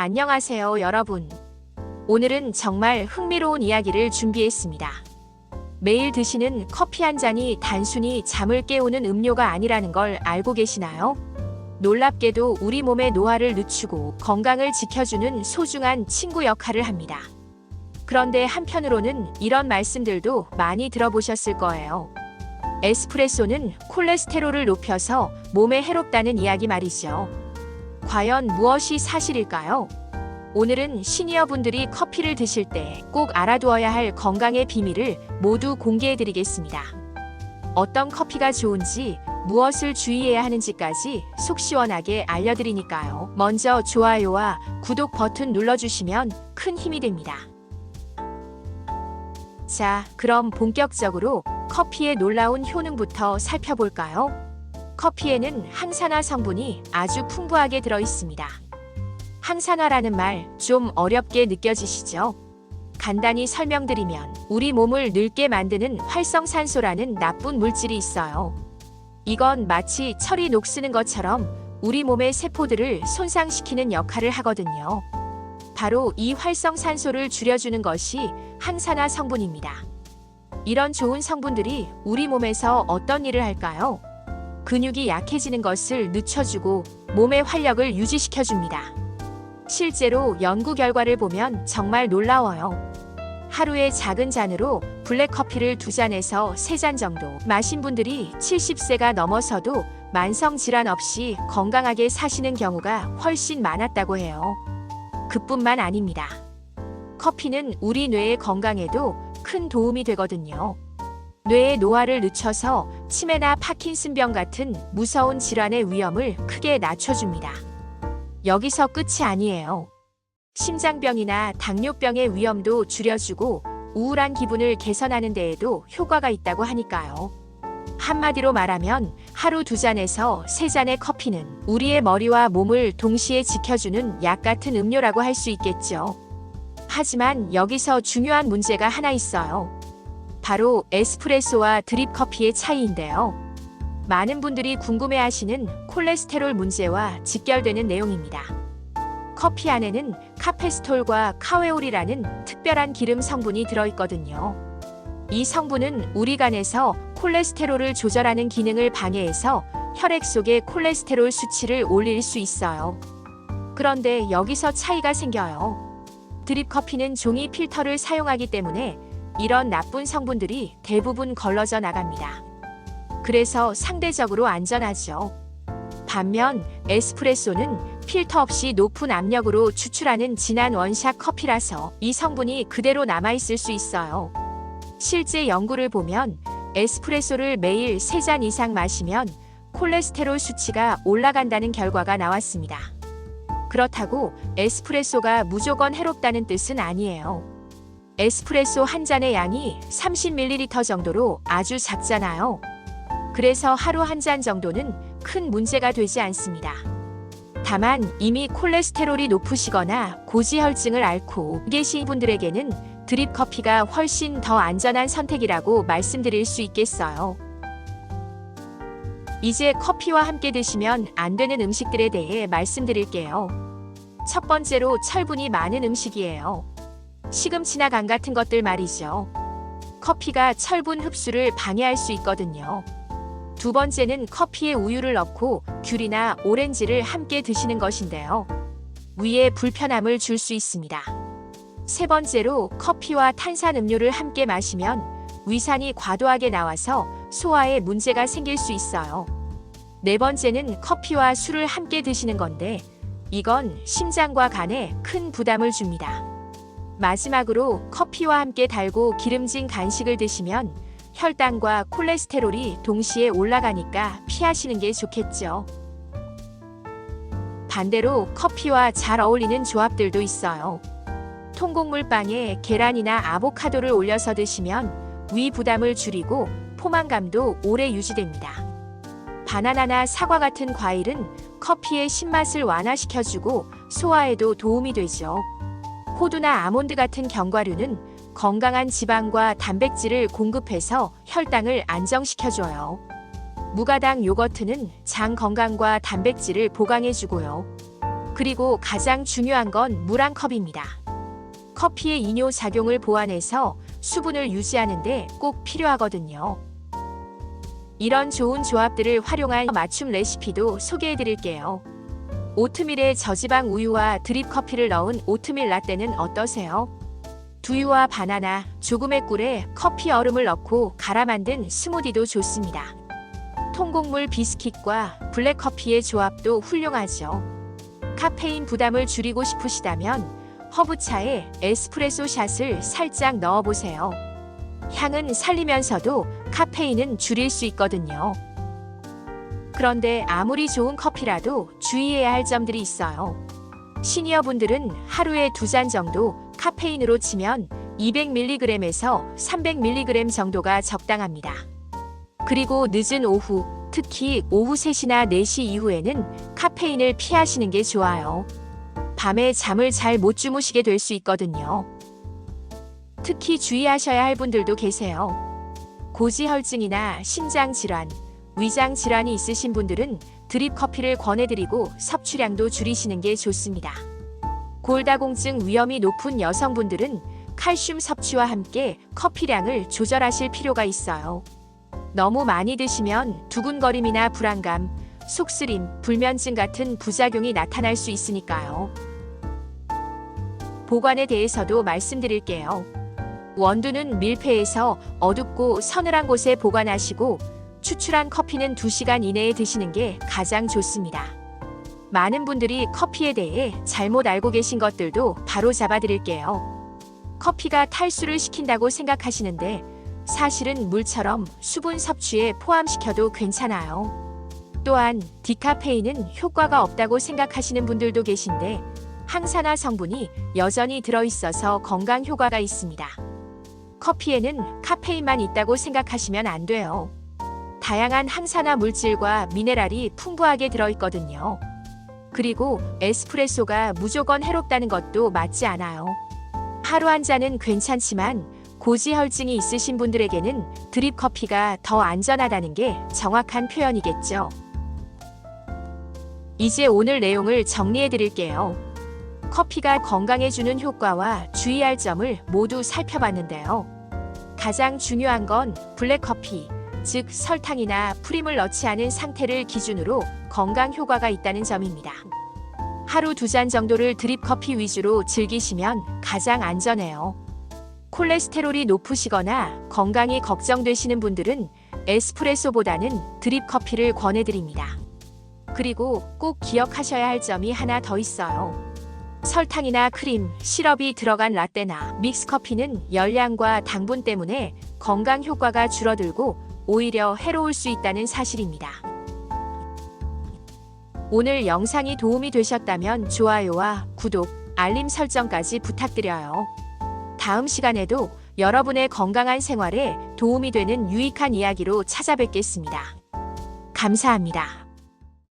안녕하세요, 여러분. 오늘은 정말 흥미로운 이야기를 준비했습니다. 매일 드시는 커피 한 잔이 단순히 잠을 깨우는 음료가 아니라는 걸 알고 계시나요? 놀랍게도 우리 몸의 노화를 늦추고 건강을 지켜주는 소중한 친구 역할을 합니다. 그런데 한편으로는 이런 말씀들도 많이 들어보셨을 거예요. 에스프레소는 콜레스테롤을 높여서 몸에 해롭다는 이야기 말이죠. 과연 무엇이 사실일까요? 오늘은 시니어 분들이 커피를 드실 때 꼭 알아두어야 할 건강의 비밀을 모두 공개해 드리겠습니다. 어떤 커피가 좋은지, 무엇을 주의해야 하는지까지 속 시원하게 알려드리니까요. 먼저 좋아요와 구독 버튼 눌러주시면 큰 힘이 됩니다. 자, 그럼 본격적으로 커피의 놀라운 효능부터 살펴볼까요? 커피에는 항산화 성분이 아주 풍부하게 들어 있습니다. 항산화라는 말 좀 어렵게 느껴지시죠? 간단히 설명드리면 우리 몸을 늙게 만드는 활성산소라는 나쁜 물질이 있어요. 이건 마치 철이 녹쓰는 것처럼 우리 몸의 세포들을 손상시키는 역할을 하거든요. 바로 이 활성산소를 줄여주는 것이 항산화 성분입니다. 이런 좋은 성분들이 우리 몸에서 어떤 일을 할까요? 근육이 약해지는 것을 늦춰주고 몸의 활력을 유지시켜줍니다. 실제로 연구 결과를 보면 정말 놀라워요. 하루에 작은 잔으로 블랙커피를 두 잔에서 세 잔 정도 마신 분들이 70세가 넘어서도 만성 질환 없이 건강하게 사시는 경우가 훨씬 많았다고 해요. 그뿐만 아닙니다. 커피는 우리 뇌의 건강에도 큰 도움이 되거든요. 뇌의 노화를 늦춰서 치매나 파킨슨병 같은 무서운 질환의 위험을 크게 낮춰줍니다. 여기서 끝이 아니에요. 심장병이나 당뇨병의 위험도 줄여주고 우울한 기분을 개선하는 데에도 효과가 있다고 하니까요. 한마디로 말하면 하루 두 잔에서 세 잔의 커피는 우리의 머리와 몸을 동시에 지켜주는 약 같은 음료라고 할 수 있겠죠. 하지만 여기서 중요한 문제가 하나 있어요. 바로 에스프레소와 드립 커피의 차이인데요. 많은 분들이 궁금해하시는 콜레스테롤 문제와 직결되는 내용입니다. 커피 안에는 카페스톨과 카웨올이라는 특별한 기름 성분이 들어있거든요. 이 성분은 우리 간에서 콜레스테롤을 조절하는 기능을 방해해서 혈액 속의 콜레스테롤 수치를 올릴 수 있어요. 그런데 여기서 차이가 생겨요. 드립 커피는 종이 필터를 사용하기 때문에 이런 나쁜 성분들이 대부분 걸러져 나갑니다. 그래서 상대적으로 안전하죠. 반면 에스프레소는 필터 없이 높은 압력으로 추출하는 진한 원샷 커피라서 이 성분이 그대로 남아있을 수 있어요. 실제 연구를 보면 에스프레소를 매일 3잔 이상 마시면 콜레스테롤 수치가 올라간다는 결과가 나왔습니다. 그렇다고 에스프레소가 무조건 해롭다는 뜻은 아니에요. 에스프레소 한 잔의 양이 30ml 정도로 아주 작잖아요. 그래서 하루 한 잔 정도는 큰 문제가 되지 않습니다. 다만 이미 콜레스테롤이 높으시거나 고지혈증을 앓고 계신 분들에게는 드립 커피가 훨씬 더 안전한 선택이라고 말씀드릴 수 있겠어요. 이제 커피와 함께 드시면 안 되는 음식들에 대해 말씀드릴게요. 첫 번째로 철분이 많은 음식이에요. 시금치나 간 같은 것들 말이죠. 커피가 철분 흡수를 방해할 수 있거든요. 두 번째는 커피에 우유를 넣고 귤이나 오렌지를 함께 드시는 것인데요. 위에 불편함을 줄 수 있습니다. 세 번째로 커피와 탄산 음료를 함께 마시면 위산이 과도하게 나와서 소화에 문제가 생길 수 있어요. 네 번째는 커피와 술을 함께 드시는 건데 이건 심장과 간에 큰 부담을 줍니다. 마지막으로 커피와 함께 달고 기름진 간식을 드시면 혈당과 콜레스테롤이 동시에 올라가니까 피하시는 게 좋겠죠. 반대로 커피와 잘 어울리는 조합들도 있어요. 통곡물 빵에 계란이나 아보카도를 올려서 드시면 위 부담을 줄이고 포만감도 오래 유지됩니다. 바나나나 사과 같은 과일은 커피의 신맛을 완화시켜주고 소화에도 도움이 되죠. 호두나 아몬드 같은 견과류는 건강한 지방과 단백질을 공급해서 혈당을 안정시켜줘요. 무가당 요거트는 장 건강과 단백질을 보강해주고요. 그리고 가장 중요한 건 물 한 컵입니다. 커피의 이뇨 작용을 보완해서 수분을 유지하는데 꼭 필요하거든요. 이런 좋은 조합들을 활용한 맞춤 레시피도 소개해 드릴게요. 오트밀에 저지방 우유와 드립 커피를 넣은 오트밀 라떼는 어떠세요? 두유와 바나나, 조금의 꿀에 커피 얼음을 넣고 갈아 만든 스무디도 좋습니다. 통곡물 비스킷과 블랙커피의 조합도 훌륭하죠. 카페인 부담을 줄이고 싶으시다면 허브차에 에스프레소 샷을 살짝 넣어보세요. 향은 살리면서도 카페인은 줄일 수 있거든요. 그런데 아무리 좋은 커피라도 주의해야 할 점들이 있어요. 시니어분들은 하루에 두 잔 정도 카페인으로 치면 200mg에서 300mg 정도가 적당합니다. 그리고 늦은 오후, 특히 오후 3시나 4시 이후에는 카페인을 피하시는 게 좋아요. 밤에 잠을 잘 못 주무시게 될 수 있거든요. 특히 주의하셔야 할 분들도 계세요. 고지혈증이나 심장 질환, 위장 질환이 있으신 분들은 드립 커피를 권해드리고 섭취량도 줄이시는 게 좋습니다. 골다공증 위험이 높은 여성분들은 칼슘 섭취와 함께 커피량을 조절하실 필요가 있어요. 너무 많이 드시면 두근거림이나 불안감, 속쓰림, 불면증 같은 부작용이 나타날 수 있으니까요. 보관에 대해서도 말씀드릴게요. 원두는 밀폐해서 어둡고 서늘한 곳에 보관하시고 추출한 커피는 2시간 이내에 드시는 게 가장 좋습니다. 많은 분들이 커피에 대해 잘못 알고 계신 것들도 바로 잡아드릴게요. 커피가 탈수를 시킨다고 생각하시는데 사실은 물처럼 수분 섭취에 포함시켜도 괜찮아요. 또한 디카페인은 효과가 없다고 생각하시는 분들도 계신데 항산화 성분이 여전히 들어있어서 건강 효과가 있습니다. 커피에는 카페인만 있다고 생각하시면 안 돼요. 다양한 항산화 물질과 미네랄이 풍부하게 들어있거든요. 그리고 에스프레소가 무조건 해롭다는 것도 맞지 않아요. 하루 한 잔은 괜찮지만 고지혈증이 있으신 분들에게는 드립 커피가 더 안전하다는 게 정확한 표현이겠죠. 이제 오늘 내용을 정리해 드릴게요. 커피가 건강해주는 효과와 주의할 점을 모두 살펴봤는데요. 가장 중요한 건 블랙커피, 즉 설탕이나 프림을 넣지 않은 상태를 기준으로 건강 효과가 있다는 점입니다. 하루 두 잔 정도를 드립 커피 위주로 즐기시면 가장 안전해요. 콜레스테롤이 높으시거나 건강이 걱정되시는 분들은 에스프레소보다는 드립 커피를 권해드립니다. 그리고 꼭 기억하셔야 할 점이 하나 더 있어요. 설탕이나 크림, 시럽이 들어간 라떼나 믹스커피는 열량과 당분 때문에 건강 효과가 줄어들고 오히려 해로울 수 있다는 사실입니다. 오늘 영상이 도움이 되셨다면 좋아요와 구독, 알림 설정까지 부탁드려요. 다음 시간에도 여러분의 건강한 생활에 도움이 되는 유익한 이야기로 찾아뵙겠습니다. 감사합니다.